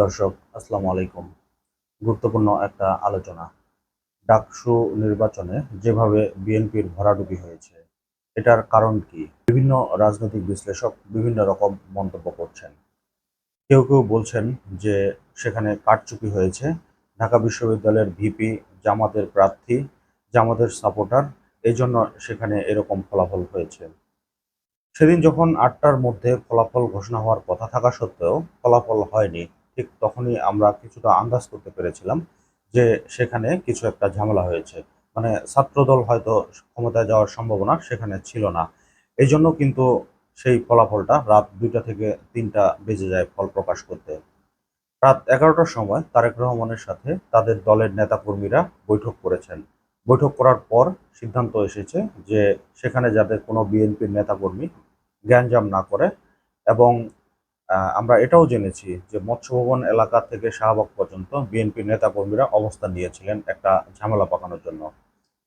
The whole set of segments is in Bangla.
দর্শক, আসসালামু আলাইকুম। গুরুত্বপূর্ণ একটা আলোচনা। ডাকসু নির্বাচনে যেভাবে বিএনপির ভরাডুবি হয়েছে, এটার কারণ কি? বিভিন্ন রাজনৈতিক বিশ্লেষক বিভিন্ন রকম মন্তব্য করছেন। কেউ কেউ বলছেন যে সেখানে কারচুপি হয়েছে। ঢাকা বিশ্ববিদ্যালয়ের ভিপি, জামাতের প্রার্থী, জামাতের সাপোর্টার এই জন্য সেখানে এরকম ফলাফল হয়েছে। সেদিন যখন আটটার মধ্যে ফলাফল ঘোষণা হওয়ার কথা থাকা সত্ত্বেও ফলাফল হয়নি। ঠিক তখনই আমরা কিছুটা আন্দাজ করতে পেরেছিলাম যে সেখানে কিছু একটা ঝামেলা হয়েছে। মানে ছাত্রদল হয়তো ক্ষমতায় যাওয়ার সম্ভাবনা সেখানে ছিল না। এই জন্য কিন্তু সেই ফলাফলটা রাত দুইটা থেকে তিনটা বেজে যায় ফল প্রকাশ করতে। রাত এগারোটার সময় তারেক রহমানের সাথে তাদের দলের নেতাকর্মীরা বৈঠক করেছেন। বৈঠক করার পর সিদ্ধান্ত এসেছে যে সেখানে যাতে কোনো বিএনপির নেতাকর্মী জ্ঞানজাম না করে এবং আমরা এটাও জেনেছি যে মৎস্য ভবন এলাকা থেকে শাহবাগ পর্যন্ত বিএনপির নেতাকর্মীরা অবস্থান নিয়েছিলেন একটা ঝামেলা পাকানোর জন্য।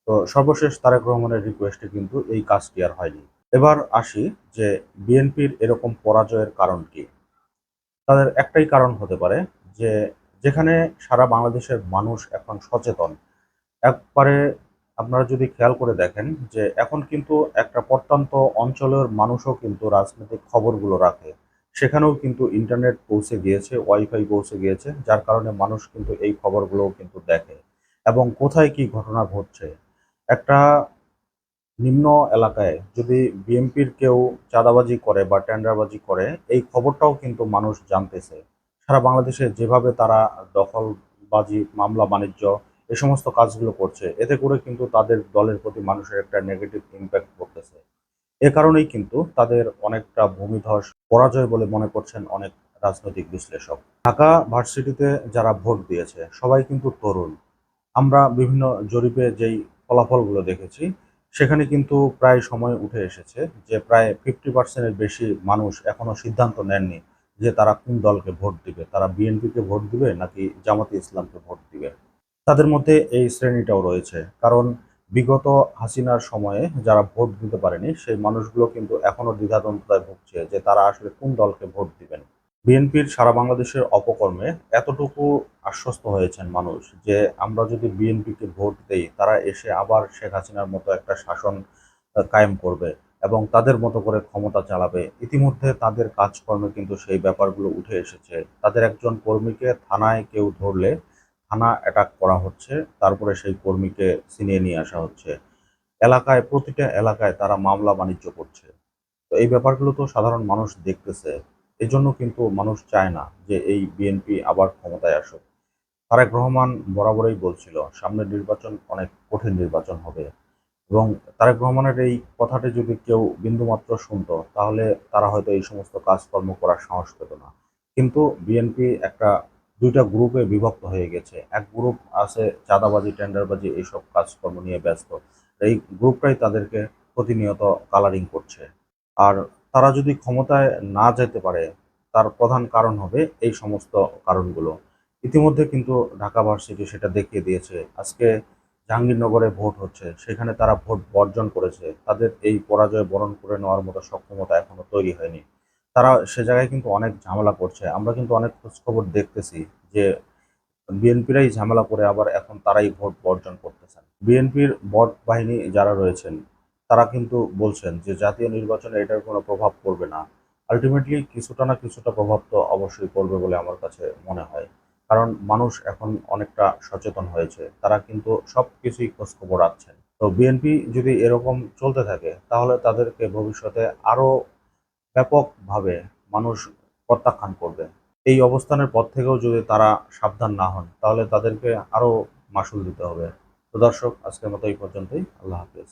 তো সর্বশেষ তারেক রহমানের রিকোয়েস্টে কিন্তু এই কাজটি আর হয়নি। এবার আসি যে বিএনপির এরকম পরাজয়ের কারণ কি। তাদের একটাই কারণ হতে পারে যে যেখানে সারা বাংলাদেশের মানুষ এখন সচেতন, একবারে আপনারা যদি খেয়াল করে দেখেন যে এখন কিন্তু একটা প্রত্যন্ত অঞ্চলের মানুষও কিন্তু রাজনৈতিক খবরগুলো রাখে। সেখানেও কিন্তু ইন্টারনেট পৌঁছে গিয়েছে ওয়াইফাই পৌঁছে গিয়েছে, যার কারণে মানুষ কিন্তু এই খবরগুলোও কিন্তু দেখে। এবং কোথায় কি ঘটনা ঘটছে? একটা নিম্ন এলাকায় যদি বিএনপির কেউ চাঁদাবাজি করে বা টেন্ডারবাজি করে, এই খবরটাও কিন্তু মানুষ জানতেছে। সারা বাংলাদেশে যেভাবে তারা দখলবাজি, মামলা, বাণিজ্য এ সমস্ত কাজগুলো করছে, এতে করে কিন্তু তাদের দলের প্রতি মানুষের একটা নেগেটিভ ইম্প্যাক্ট পড়তেছে। এ কারণেই কিন্তু তাদের অনেকটা ভূমিধস পরাজয় বলে মনে করছেন অনেক রাজনৈতিক বিশ্লেষক। ঢাকা ভার্সিটিতে যারা ভোট দিয়েছে, সবাই কিন্তু তরুণ। আমরা বিভিন্ন জরিপে যেই ফলাফলগুলো দেখেছি, সেখানে কিন্তু প্রায় সময় উঠে এসেছে যে প্রায় ফিফটি পার্সেন্টের বেশি মানুষ এখনও সিদ্ধান্ত নেননি যে তারা কোন দলকে ভোট দিবে। তারা বিএনপিকে ভোট দিবে নাকি জামাতে ইসলামকে ভোট দিবে? তাদের মধ্যে এই শ্রেণীটাও রয়েছে। কারণ বিগত হাসিনার সময়ে যারা ভোট দিতে পারেনি, সেই মানুষগুলো কিন্তু এখনও দ্বিধাদ্বন্দ্বতায় ভুগছে যে তারা আসলে কোন দলকে ভোট দিবেন। বিএনপির সারা বাংলাদেশের অপকর্মে এতটুকু আশ্বস্ত হয়েছেন মানুষ যে আমরা যদি বিএনপিকে ভোট দেই, তারা এসে আবার শেখ হাসিনার মতো একটা শাসন কায়েম করবে এবং তাদের মতো করে ক্ষমতা চালাবে। ইতিমধ্যে তাদের কাজকর্মে কিন্তু সেই ব্যাপারগুলো উঠে এসেছে। তাদের একজন কর্মীকে থানায় কেউ ধরলে থানা অ্যাটাক করা হচ্ছে। তারপরে সেই কর্মীকে ছিনিয়ে নিয়ে আসা হচ্ছে। এলাকায়, প্রতিটা এলাকায় তারা মামলা বাণিজ্য করছে। তো এই ব্যাপারগুলো তো সাধারণ মানুষ দেখতেছে। এই জন্য কিন্তু মানুষ চায় না যে এই বিএনপি আবার ক্ষমতায় আসুক। তারেক রহমান বরাবরই বলছিল সামনের নির্বাচন অনেক কঠিন নির্বাচন হবে। এবং তারেক রহমানের এই কথাটি যদি কেউ বিন্দুমাত্র শুনতো, তাহলে তারা হয়তো এই সমস্ত কাজকর্ম করার সাহস পেত না। কিন্তু বিএনপি একটা দুইটা গ্রুপে বিভক্ত হয়ে গেছে। এক গ্রুপ আছে চাঁদাবাজি টেন্ডারবাজি এইসব কাজকর্ম নিয়ে ব্যস্ত। এই গ্রুপটাই তাদেরকে প্রতিনিয়ত কালারিং করছে। আর তারা যদি ক্ষমতায় না যেতে পারে, তার প্রধান কারণ হবে এই সমস্ত কারণগুলো। ইতিমধ্যে কিন্তু ঢাকা ভার্সিটি সেটা দেখিয়ে দিয়েছে। আজকে জাহাঙ্গীরনগরে ভোট হচ্ছে, সেখানে তারা ভোট বর্জন করেছে। তাদের এই পরাজয় বরণ করে নেওয়ার মতো সক্ষমতা এখনও তৈরি হয়নি। তারা সে জায়গায় কিন্তু অনেক ঝামেলা করছে। আমরা কিন্তু অনেক খোঁজখবর দেখতেছি যে বিএনপিরাই ঝামেলা করে আবার এখন তারাই ভোট বর্জন করতেছেন। বিএনপির বট বাহিনী যারা রয়েছেন, তারা কিন্তু বলছেন যে জাতীয় নির্বাচনে এটার কোনো প্রভাব পড়বে না। আলটিমেটলি কিছুটা না কিছুটা প্রভাব তো অবশ্যই পড়বে বলে আমার কাছে মনে হয়। কারণ মানুষ এখন অনেকটা সচেতন হয়েছে, তারা কিন্তু সব কিছুই খোঁজখবর রাখছেন। তো বিএনপি যদি এরকম চলতে থাকে, তাহলে তাদেরকে ভবিষ্যতে আরও ব্যাপকভাবে মানুষ প্রত্যাখ্যান করবে। এই অবস্থানের পর থেকেও যদি তারা সাবধান না হন, তাহলে তাদেরকে আরও মাসুল দিতে হবে। তো দর্শক, আজকের মতো এই পর্যন্তই। আল্লাহ হাফেজ।